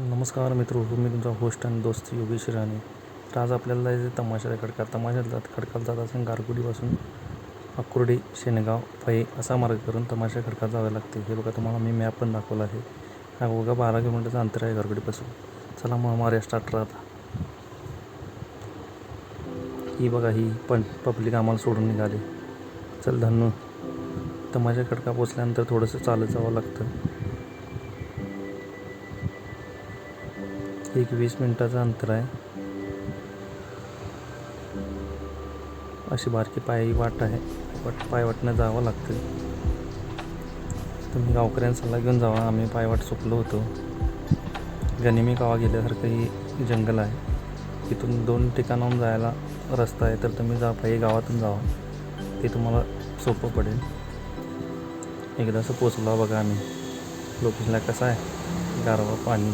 नमस्कार मित्र मी तुमचा होस्ट आणि दोस्त योगेश राणे. तर आज आपल्याला जे तमाशा खडका तमाशात जात खडकाला जात असून गारगुडीपासून अकुर्डी शेनगाव फये असा मार्ग करून तमाशा खडकात जावे लागते. हे बघा तुम्हाला मी मॅप पण दाखवला आहे. हा बघा बारा किलोमीटरचं अंतर आहे गारगुडीपासून. चला मग मार्या स्टार्ट राहता ही बघा ही पण पब्लिक आम्हाला सोडून निघाली. चल धन्नू. तमाशा खडका पोचल्यानंतर थोडंसं चालत जावं लागतं. एक वीस मिनिटाचं अंतर आहे. अशी बारकी पायी वाट आहे. वाट पायवाटनं जावं लागतं. तुम्ही गावकऱ्यांचा सल्ला घेऊन जावा. आम्ही पायवाट चुकलो होतो. गनिमी गावा गेल्यासारखं ही जंगल आहे. तिथून दोन ठिकाणाहून जायला रस्ता आहे. तर तुम्ही जा पायी गावातून जावा. ते तुम्हाला सोपं पडेल. एकदा असं पोचलो बघा आम्ही. लोकेशनला कसं आहे? गारवा पाणी.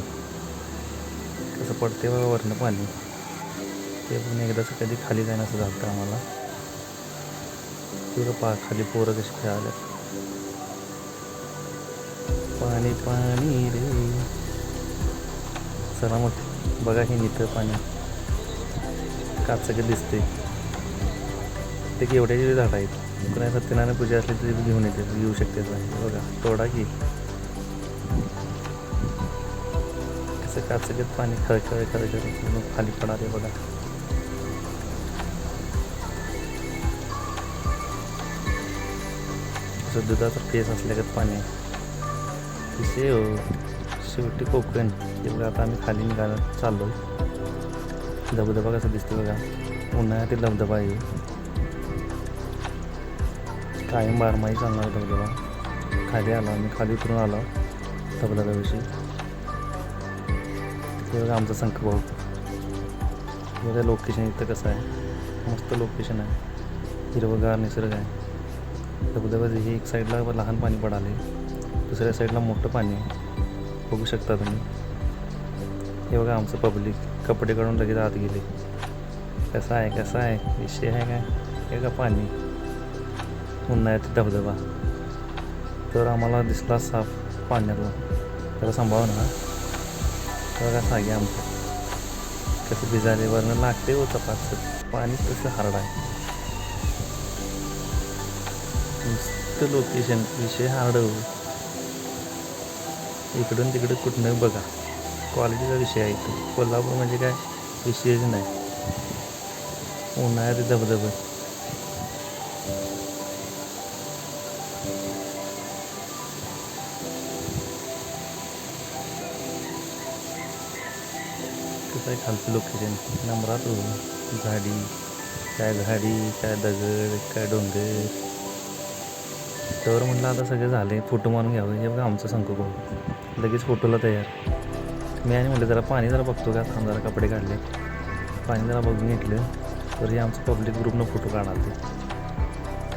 कसं पडते बघा वरनं पाणी. ते पण एकदाच कधी खाली जाईन असं झालं आम्हाला. तिथं पा खाली पोरं कशी खेळाल्या पाणी पाणी रे. चला मग बघा हे निथं पाणी. काचक दिसते ते केवढ्याचे झाड आहेत? कुणा सत्यनारायण पूजा असली तरी घेऊन येते येऊ शकते बघा तोडा की. कसं काचगत पाणी खळखळ खळखळ मग खाली पडाले बघा. असं दुधाचं फेस असल्यागत पाणी तिथे हो शेवटी कोकण. हे बघा आता आम्ही खाली निघायला चाललो धबधबा कसा दिसतो बघा. उन्हाळ्यात धबधबा आहे. कायम बारमाही चालणार धबधबा. खाली आलो आम्ही खाली उतरून आलो. धबधब्याविषयी. हे बघा आमचा संख भाऊ. हे बघा लोकेशन इथं कसं आहे? मस्त लोकेशन आहे. हिरवगार निसर्ग आहे. धबधब्याचं हे एक साईडला लहान पाणी पडाले दुसऱ्या साईडला मोठं पाणी बघू शकता तुम्ही. हे बघा आमचं पब्लिक कपडे काढून लगेच आत गेले. कसं आहे कसं आहे? विषय आहे काय? हे का पाणी? उन्हाळ्यात धबधबा. तर आम्हाला दिसला साफ पाण्यातला. त्याला सांभाळून ना बघा सागे आमचं. कसं भिजाले लागते होतं पाच पाणी कसं हार्ड आहे. नुसतं लोकेशन विषय हार्ड हो. इकडून तिकडं कुठनं बघा. क्वालिटीचा विषय आहे कोल्हापूर म्हणजे काय? विषयच नाही. उन्हाळ्यात धबधबत आहे खालचं लोकेशन नंबरात हो. झाडी काय झाडी काय दगड काय डोंगर. तर म्हटलं आता सगळं झाले फोटो मारून घ्यावं. हे बघा आमचं सांगतो भाऊ लगेच फोटोला तयार. मी आणि म्हटलं जरा पाणी जरा बघतो का? थांब जरा कपडे काढले. पाणी जरा बघून घेतलं. तर हे आमचं पब्लिक ग्रुपनं फोटो काढा ते.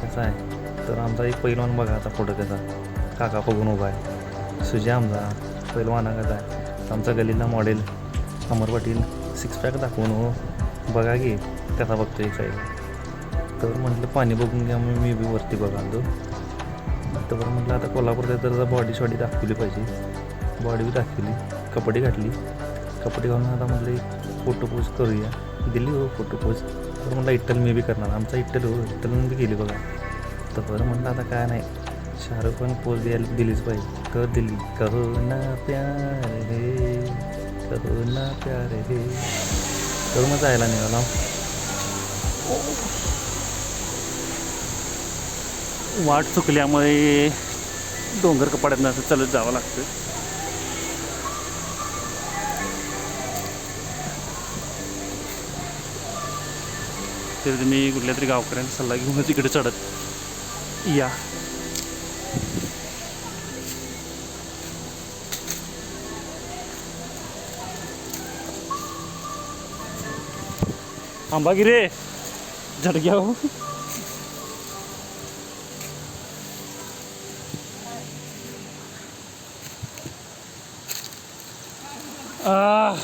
कसं आहे? तर आमचा एक पैलवान बघा आता फोटो त्याचा. काका बघून उभा आहे. सुजय आमचा. पैलवाना कसा आहे? आमचा गलीला model Amar Patil six pack दाखवून हो बघा की त्याचा बघतो एक साईड तर म्हटलं पाणी बघून घ्या मग मी बी वरती बघालो तर बरं म्हटलं आता कोल्हापूरला तर बॉडी शॉडी दाखवली पाहिजे. बॉडी बी दाखवली कपडे घातली. कपडे घालून आता म्हटलं एक फोटो पोज करूया. दिली हो फोटो पोज तर म्हटलं इट्टल मी बी करणार आमचा इट्टल हो इट्टल बी गेली बघा. तर बरं म्हटलं आता काय नाही शाहरुख खान पोज द्यायला दिलीच पाहिजे. कर दिली कहो ना प्यार हे कहो ना प्यार। हे तर मग जायला निघाला वाट चुकल्यामुळे डोंगर कपाड्यातनं असं चालत जावं लागतं तर तुम्ही कुठल्या तरी गावकऱ्यांचा सल्ला घेऊनच इकडे चढत या. आंबा गिरे हो. आ.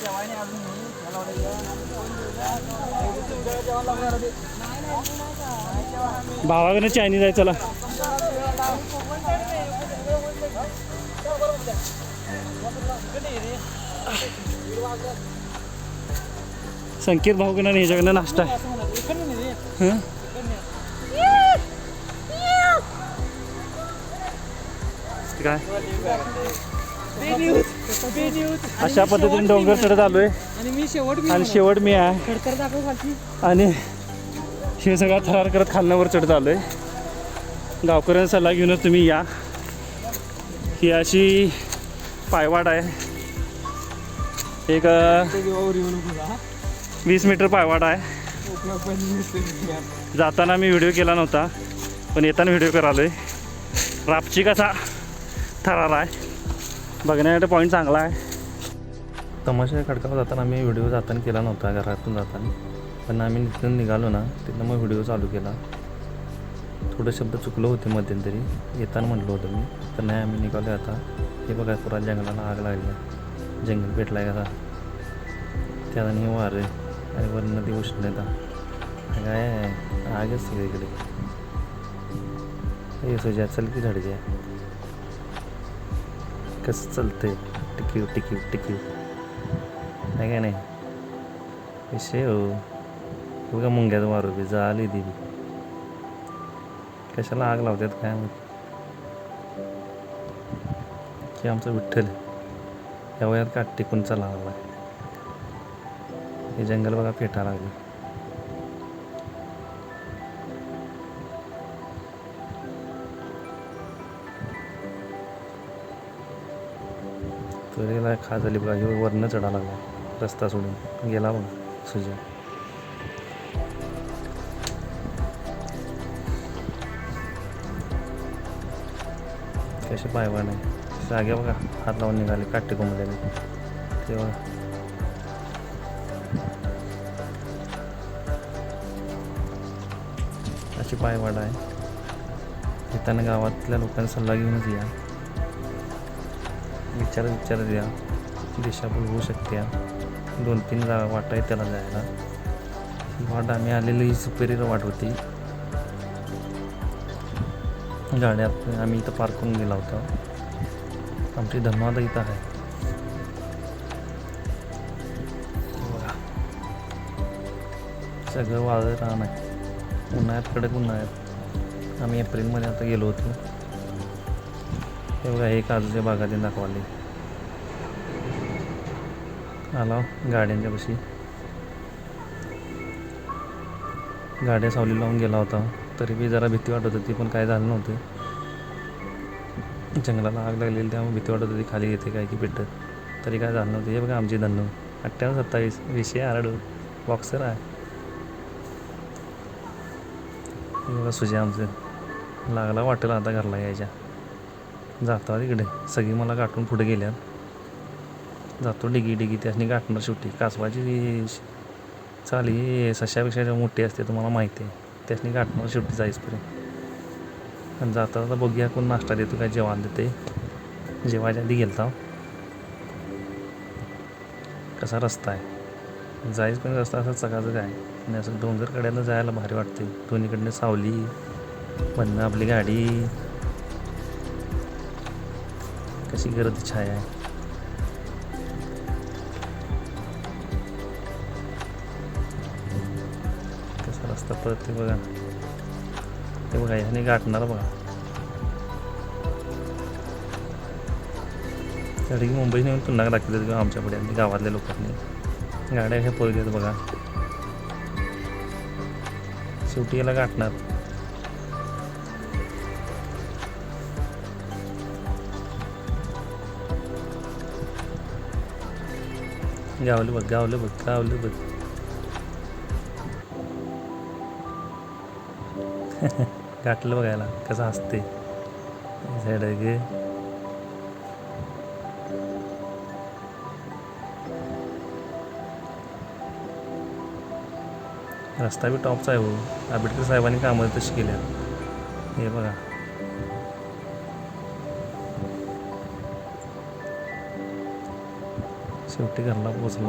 जेवायला अजून मला भावाकडे चायनीज आहे चला. संकेत भाऊकडे ह्याच्याकडनं नाश्ता आहे. हं? काय? अशा पद्धतीने डोंगर चढत आलोय. आणि शेवट मी आणि शेवट मी आहे. आणि हे सगळा थरार करत खालण्यावर चढत आहे गावकऱ्यांचा सल्ला घेऊनच तुम्ही या. ही अशी पायवाट आहे. एक वीस मीटर पायवाट आहे. जाताना मी व्हिडिओ केला नव्हता पण येताना व्हिडिओ करालो आहे रापची कसा थरार आहे. बघण्यासाठी पॉईंट चांगला आहे. तमाशा खडकावर जाताना मी व्हिडिओ जाताना केला नव्हता घरातून जाताना. पण आम्ही तिथून निघालो ना तिथं मग व्हिडिओ चालू केला. थोडं शब्द चुकलो होते मध्यंतरी. येताना म्हटलं होतं मी तर नाही आम्ही निघालो आता. हे बघा पुरा जंगलाला आग लागली. आहे. जंगल पेटला आहे आता. त्याला हे वारं आहे. आणि वर नदी उष्णता. हे काय आहे? आगच सगळीकडे हे सुजा चल की झाडीच्या कसं चालतंय? टिकीव टिकीव टिकीव नाही काय नाही? विषय हो. बघा मुंग्यात वारू बी झाली ती बी. कशाला आग लावतात काय माहिती? की आमचं विठ्ठल या वयात काट टिकून चाला लागला हे जंगल बघा पेटा लागले. तुरीला खा झाली बघा ह्यो वरनं चढा लागला रस्ता सोडून. गेला बघा सुजा कसे पायवा नाही. जागे बघा हात लावून निघाले काटे कोंबल्याने तेव्हा. अशी पायवाड आहे. येताना गावातल्या लोकांना सल्ला घेऊनच या. विचारत विचारत या दिशाभूल होऊ शकते दोन तीन जागा वाटा आहे त्याला जायला. वाट आम्ही आलेली ही वाट होती. गाड्यात आम्ही इथं पार्क करून गेला होता. आमची धन्यवाद इथं आहे. सगळं वाळं रान आहे. उन्हाळ्यात कडक उन्हाळ्यात. आम्ही एप्रिलमध्ये आता गेलो होतो. हे बघा हे काजूच्या बागातील दाखवाले. आला हो, गाड्यांच्या पशी. गाड्या सावली लावून गेला होता. तरी बी जरा भीती वाटत होती पण काय झालं नव्हतं. जंगलाला आग लागलेली त्यामुळे भीती वाटत होती खाली येते काय की पेटत तरी काय झालं नव्हतं. हे बघा आमची धन्नू. अठ्ठ्याण्णव सत्तावीस विषय आरडू. बॉक्सर आहे. बघा सुजे आमचं. लागला वाटेल आता घरला यायच्या. जातो तिकडे सगळी मला गाठून पुढे गेल्यात. जातो डिगी डिगी. त्यासनी गाठणार शेवटी. कासवाची चाली सशापेक्षा मोठी असते तुम्हाला माहिती आहे. त्यासनी गाठणार शेवटी जाईसपर्यंत. आणि जाता जाता बघूया कोण नाश्ता देतो काय जेवण देते जेवायच्या आधी गेलता. कसा रस्ता आहे. जायच पण रस्ता असं चकाचं काय आणि असं डोंगर कड्याला जायला भारी वाटते दोन्हीकडनं सावली म्हणणं आपली गाडी. कशी गर्दी छाया आहे. कसा रस्ता ते बघा. ते बघा ह्याने गाठणार बघा. त्यासाठी मुंबई नेऊन पुन्हा दाखवले किंवा आमच्याकडे आणि गावातल्या लोकांनी. गाड्या ह्या पळत आहेत बघा. शेवटी याला गाठणार. गावलं बघ गावलं बघ गावलं बघ. गाठलं बघायला कसं असते झाड गे. रस्ता बी टॉपचा आहे हो. आंबेडकर साहेबांनी कामं तशी केल्या हे बघा. शेवटी घरला पोचला